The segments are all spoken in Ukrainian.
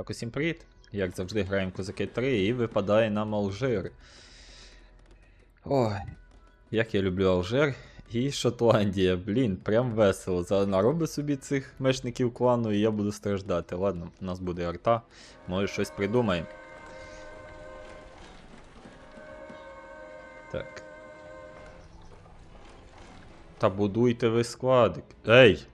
Так, усім привіт. Як завжди граємо Козаки 3 і випадає нам Алжир. Ой, як я люблю Алжир і Шотландія. Блін, прям весело. За нароби собі цих мешників клану і я буду страждати. Ладно, у нас буде арта, може щось придумаємо. Так. Та будуйте ви складик. Ей!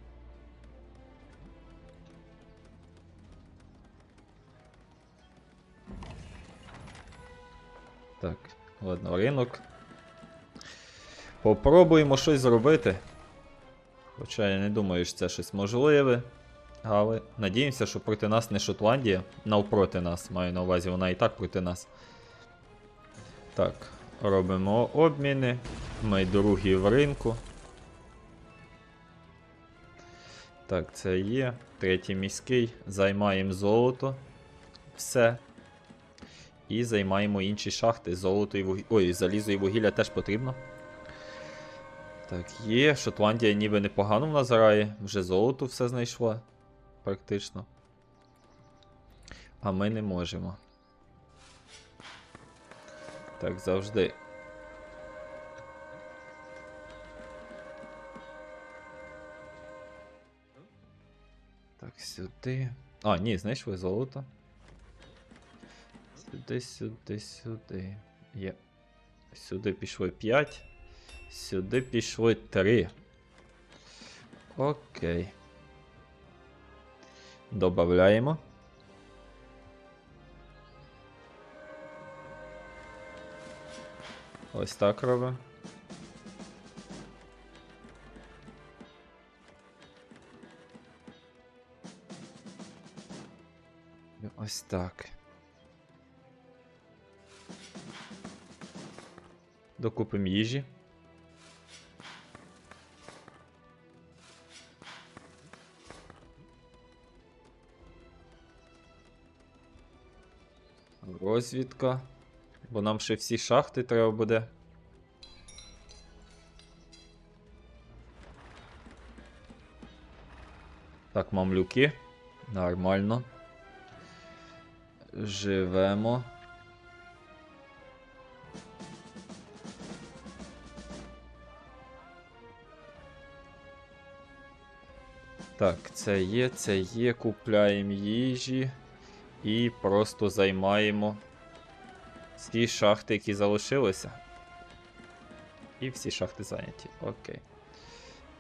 Так, ладно, ринок. Попробуємо щось зробити. Хоча я не думаю, що це щось можливе. Але надіємося, що проти нас не Шотландія. Навпроти нас, маю на увазі, вона і так проти нас. Так, робимо обміни. Ми другі в ринку. Так, це є. Третій міський. Займаємо золото. Все. І займаємо інші шахти. Золото і вугілля. Ой, залізо і вугілля теж потрібно. Так, є. Шотландія ніби непогано в нас грає. Вже золото все знайшла. Практично. А ми не можемо. Так, завжди. Так, сюди. А, ні, знайшли золото. Сюди, сюди, сюди. Є. Сюди пішло 5. Сюди пішло 3. Окей. Добавляємо. Ось так робимо. Ось так. Докупимо їжі. Розвідка. Бо нам ще всі шахти треба буде. Так, мамлюки. Нормально. Живемо. Так, це є, це є. Купляємо їжі і просто займаємо всі шахти, які залишилися. І всі шахти зайняті. Окей.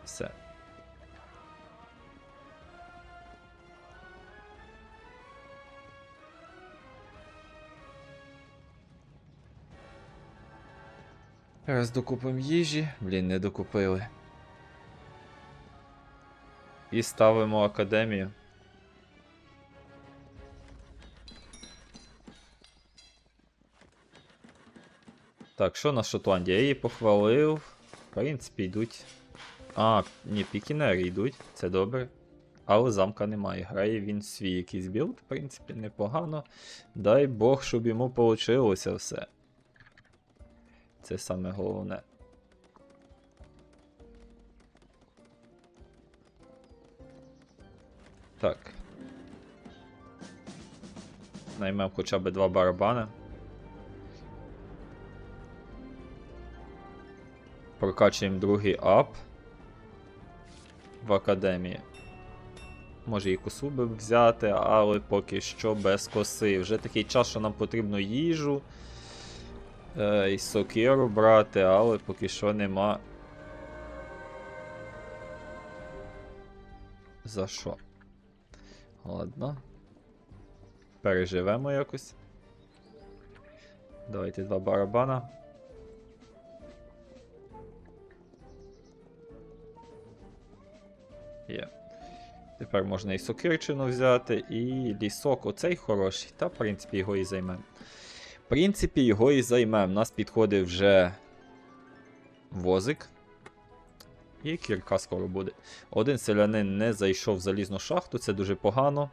Все. Зараз докупимо їжі. Блін, не докупили. І ставимо академію. Так, що на Шотландії? Я її похвалив. В принципі, йдуть. А, ні, пікінери йдуть, це добре. Але замка немає. Грає він свій якийсь білд, в принципі, непогано. Дай Бог, щоб йому вийшло все. Це саме головне. Так. Наймемо хоча б два барабани. Прокачуємо другий ап в академії. Може і косу би взяти, але поки що без коси. Вже такий час, що нам потрібно їжу. Е, і сокиру брати, але поки що нема. За що? Ладно. Переживемо якось. Давайте два барабана. Є. Тепер можна і сокирчину взяти, і лісок. Оцей хороший. Та, в принципі, його і займемо. В принципі, його і займемо. У нас підходить вже возик. І кірка скоро буде. Один селянин не зайшов в залізну шахту, це дуже погано.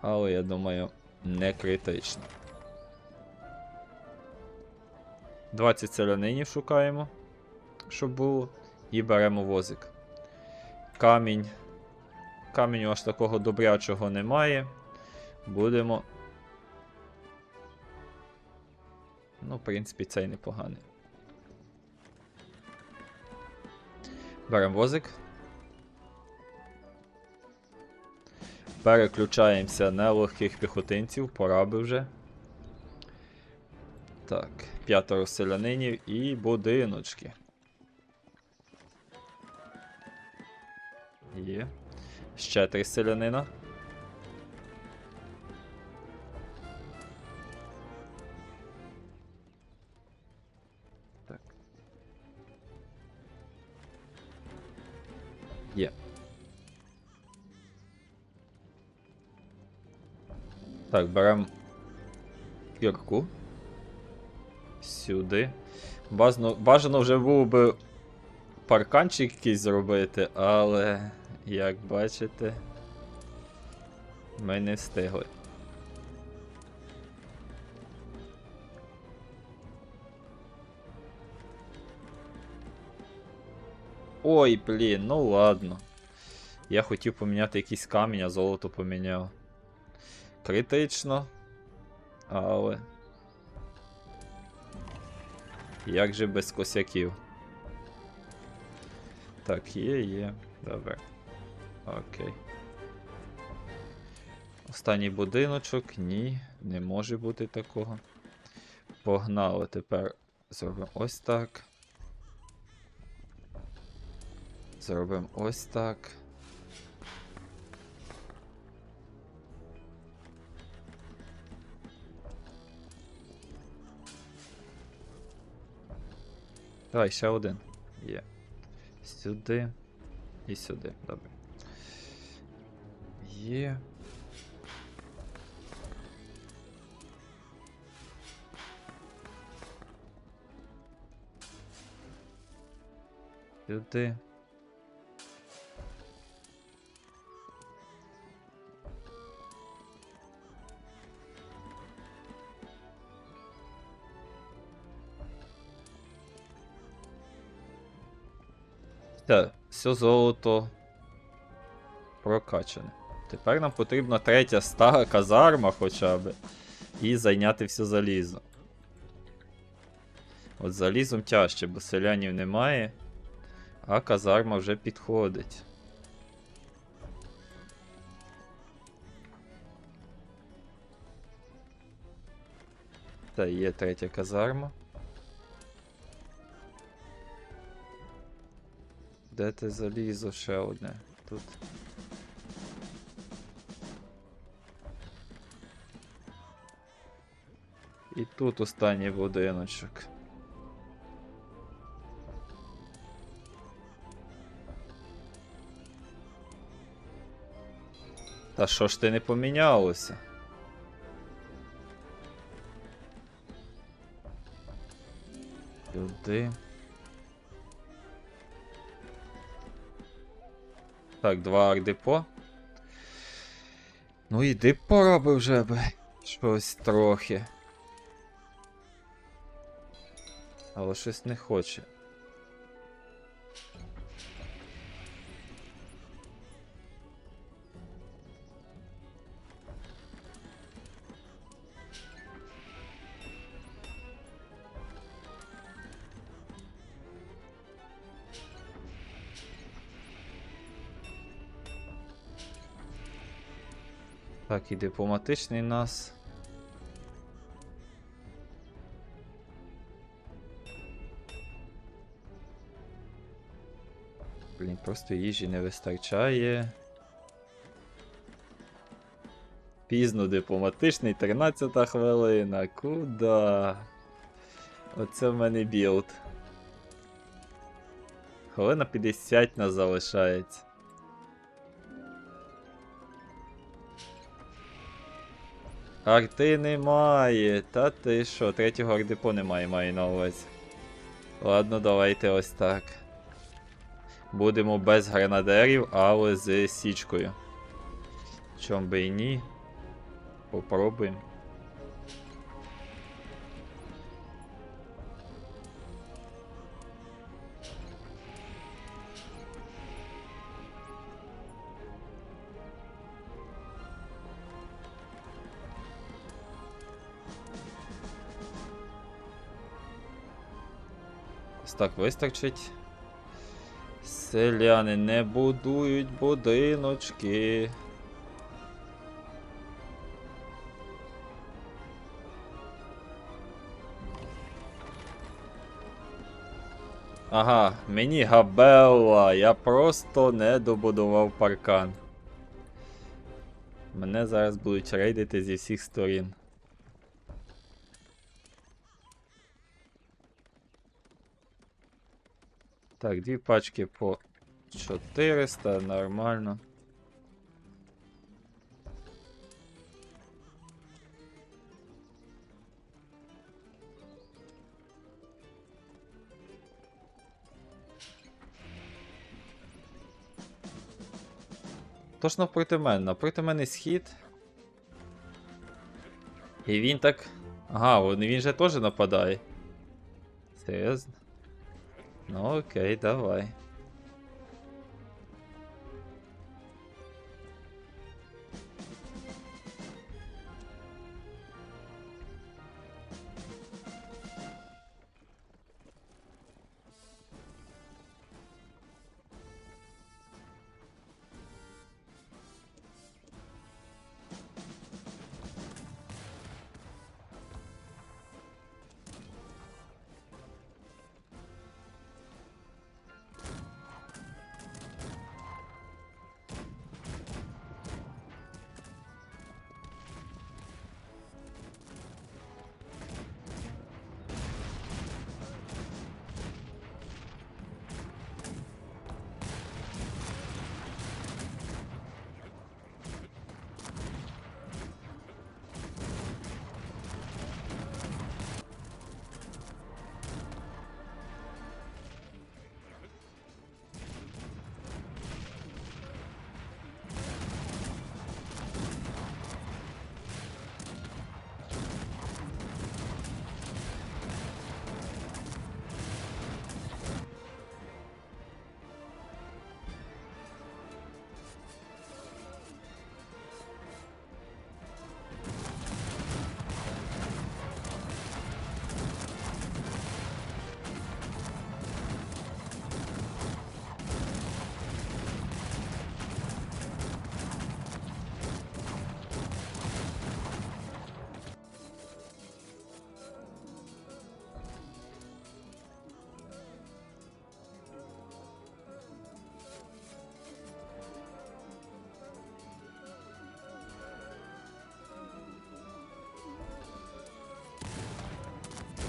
Але я думаю, не критично. 20 селянинів шукаємо, щоб було. І беремо возик. Камінь. Каменю аж такого добрячого немає. будемо. Ну, в принципі, цей непоганий. Беремо возик. Переключаємося на легких піхотинців, пора би вже. Так, п'ятеро селянинів і будиночки. Є. Ще три селянина. Є. Так, беремо кірку. Сюди. Бажано, бажано вже було би парканчик якийсь зробити, але, як бачите, ми не встигли. Ой, блін, ну ладно. Я хотів поміняти якийсь камінь, а золото поміняв. Критично. Але. Як же без косяків? Так, є, є. Добре. Окей. Останній будиночок. Ні, не може бути такого. Погнали. Тепер зробимо ось так. Зробимо ось так. Давай, ще один. Є. Сюди. І сюди. Добре. Є. Сюди. Все, все золото прокачане. Тепер нам потрібна третя стара казарма хоча б. І зайняти все залізо. От залізом тяжче, бо селянів немає. А казарма вже підходить. Та є третя казарма. Де ти залізо ще одне? Тут. І тут останній будиночок. Та що ж ти не помінялося? Сюди. Так, два ардепо. Ну іди пора би вже би. Щось трохи. Але щось не хоче. Так, і дипломатичний нас. Блін, просто їжі не вистачає. Пізно дипломатичний, 13 хвилина. Куда? Оце в мене білд. Хвилина 50 нас залишається. Арти немає. Та ти що, третього ардепо немає, маю на увазі. Ладно, давайте ось так. Будемо без гранадерів, але з січкою. Чом би і ні. Попробуємо. Так вистачить. Селяни не будують будиночки. Ага, мені габелла, я просто не добудував паркан. Мене зараз будуть рейдити зі всіх сторін. Так, дві пачки по 400, нормально. Тож навпроти мене, навпроти мене схід. І він так. Ага, він же теж нападає. Серйозно? Ну окей, давай.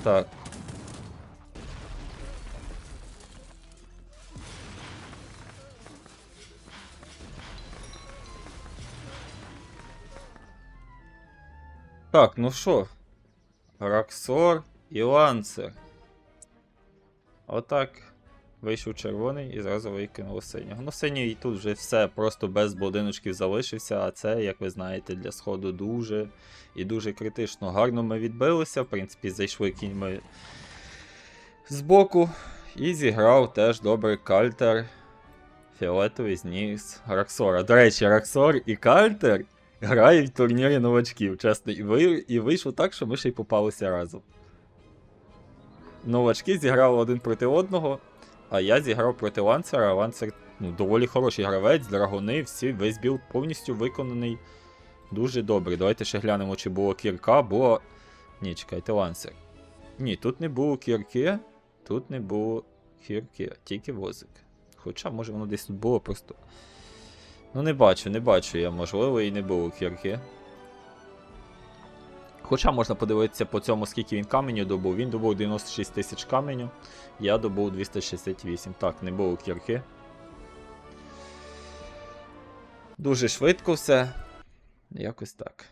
Так. Так, ну що? Роксор і ланцер. Отак. Вийшов червоний і зразу викинув синього. Ну, синій тут вже все просто без будиночків залишився, а це, як ви знаєте, для сходу дуже і дуже критично. Гарно ми відбилися, в принципі, зайшли кіньми збоку. І зіграв теж добре кальтер. Фіолетовий зніс Роксора. До речі, Роксор і Кальтер грають в турнірі новачків, чесно. І, ви... і вийшло так, що ми ще й попалися разом. Новачки зіграли один проти одного, а я зіграв проти Ланцера. Ланцер ну, доволі хороший гравець, драгони, всі, весь білд повністю виконаний дуже добре. Давайте ще глянемо, чи було кірка, було. Ні, чекайте, лансер. Ні, тут не було кірки, тут не було кірки, тільки возик. Хоча, може, воно десь тут було просто. Ну, не бачу, не бачу я, можливо, і не було кірки. Хоча можна подивитися по цьому, скільки він каменю добув. Він добув 96 тисяч каменю, я добув 268. Так, не було кірки. Дуже швидко все. Якось так.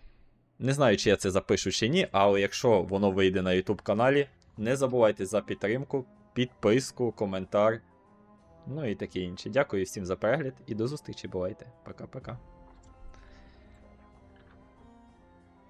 Не знаю, чи я це запишу чи ні, але якщо воно вийде на YouTube каналі, не забувайте за підтримку, підписку, коментар. Ну і таке інше. Дякую всім за перегляд і до зустрічі. Бувайте. Пока-пока.